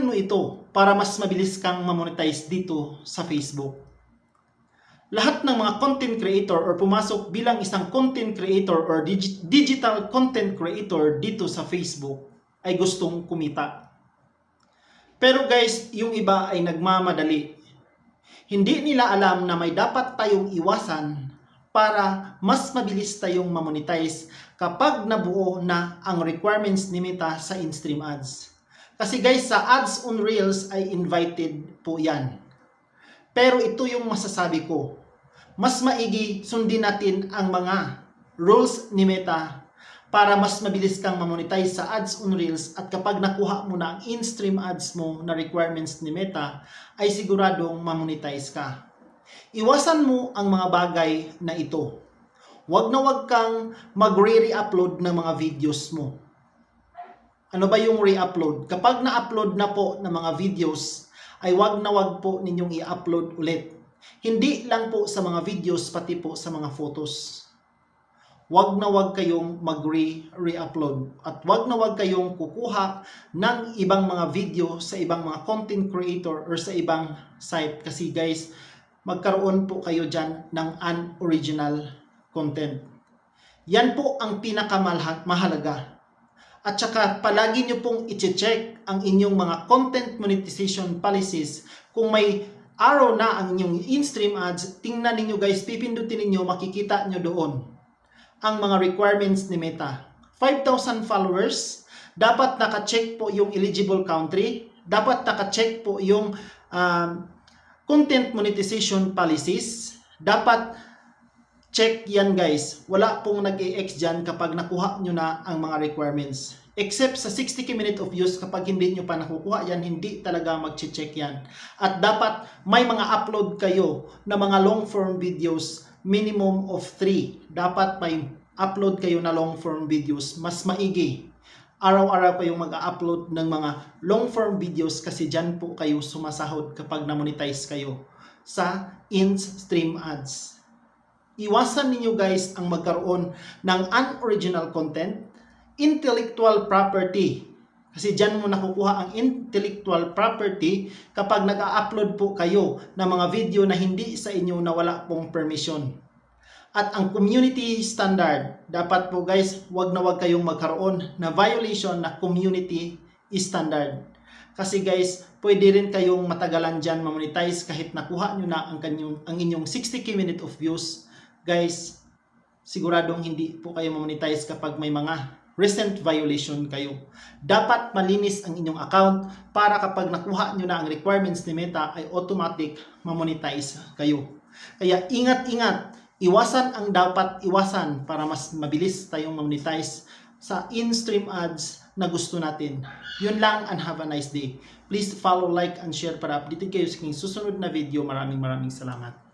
iwasan mo ito para mas mabilis kang mamonetize dito sa Facebook. Lahat ng mga content creator or pumasok bilang isang content creator or digi- digital content creator dito sa Facebook ay gustong kumita. Pero guys, yung iba ay nagmamadali. Hindi nila alam na may dapat tayong iwasan para mas mabilis tayong mamonetize kapag nabuo na ang requirements ni Meta sa in-stream ads. Kasi guys, sa ads on Reels ay invited po yan. Pero ito yung masasabi ko. Mas maigi sundin natin ang mga rules ni Meta para mas mabilis kang mamonetize sa ads on Reels at kapag nakuha mo na ang in-stream ads mo na requirements ni Meta, ay siguradong mamonetize ka. Iwasan mo ang mga bagay na ito. Huwag na huwag kang magre-re-upload ng mga videos mo. Ano ba yung re-upload? Kapag na-upload na po ng mga videos, ay wag na wag po ninyong i-upload ulit. Hindi lang po sa mga videos, pati po sa mga photos. Wag na wag kayong mag-re-upload. At wag na wag kayong kukuha ng ibang mga video sa ibang mga content creator or sa ibang site. Kasi guys, magkaroon po kayo dyan ng unoriginal content. Yan po ang pinakamahalaga. At saka palagi nyo pong i-check ang inyong mga content monetization policies. Kung may araw na ang inyong in-stream ads, tingnan ninyo guys, pipindutin ninyo, makikita nyo doon ang mga requirements ni Meta. 5,000 followers, dapat naka-check po yung eligible country, dapat naka-check po yung um, content monetization policies, dapat check yan guys. Wala pong nag-EX dyan kapag nakuha nyo na ang mga requirements. Except sa 60k minute of views, kapag hindi nyo pa nakukuha yan, hindi talaga mag-check yan. At dapat may mga upload kayo na mga long form videos, minimum of 3. Dapat may upload kayo na long form videos, mas maigi. Araw-araw kayong mag-upload ng mga long form videos kasi dyan po kayo sumasahod kapag na-monetize kayo sa in-stream ads iwasan ninyo guys ang magkaroon ng unoriginal content, intellectual property. Kasi dyan mo nakukuha ang intellectual property kapag nag-upload po kayo ng mga video na hindi sa inyo na wala pong permission. At ang community standard, dapat po guys, wag na wag kayong magkaroon na violation na community standard. Kasi guys, pwede rin kayong matagalan dyan mamonetize kahit nakuha nyo na ang, kanyong, ang inyong 60k minute of views guys, siguradong hindi po kayo monetize kapag may mga recent violation kayo. Dapat malinis ang inyong account para kapag nakuha nyo na ang requirements ni Meta ay automatic mamonetize kayo. Kaya ingat-ingat, iwasan ang dapat iwasan para mas mabilis tayong monetize sa in-stream ads na gusto natin. Yun lang and have a nice day. Please follow, like, and share para updated kayo sa aking susunod na video. Maraming maraming salamat.